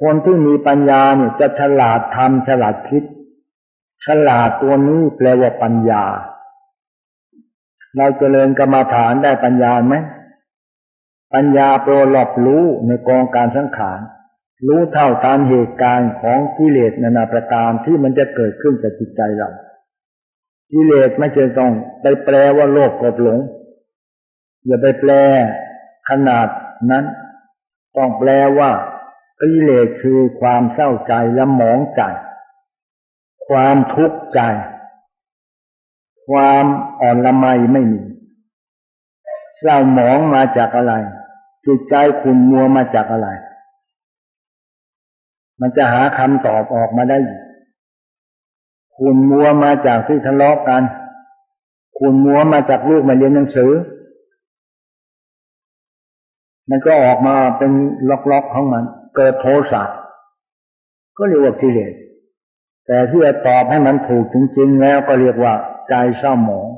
คนที่มีปัญญาเนี่ยจะฉลาดทำฉลาดคิด ฉลาดตัวนี้แปลว่าปัญญา เราเจริญกรรมฐานได้ปัญญาไหมปัญญาแปลว่าหลอบรู้ในกองการสังขารรู้เท่าตามเหตุการณ์ของกิเลสนานาประการที่มันจะเกิดขึ้นกับจิตใจเรากิเลสไม่ใช่ต้องไปแปลว่าโลภโกรหลง อย่าไปแปลขนาดนั้น ต้องแปลว่า กิเลสคือความเศร้าใจและหมองใจ ความทุกข์ใจ ความอ่อนละไมไม่มี เศร้าหมองมาจากอะไร จิตใจขุ่นมัวมาจากอะไร มันจะหาคำตอบออกมาได้ขุ่นมัวมาจากที่ทะเลาะกันขุ่นมัวมาจากลูกมาเรียนหนังสือมันก็ออกมาเป็นล็อกๆของมัน เกิดโทสะก็เรียกว่ากิเลสแต่ที่จะตอบให้มันถูกจริง ๆ แล้วก็เรียกว่าใจเศร้าหมอง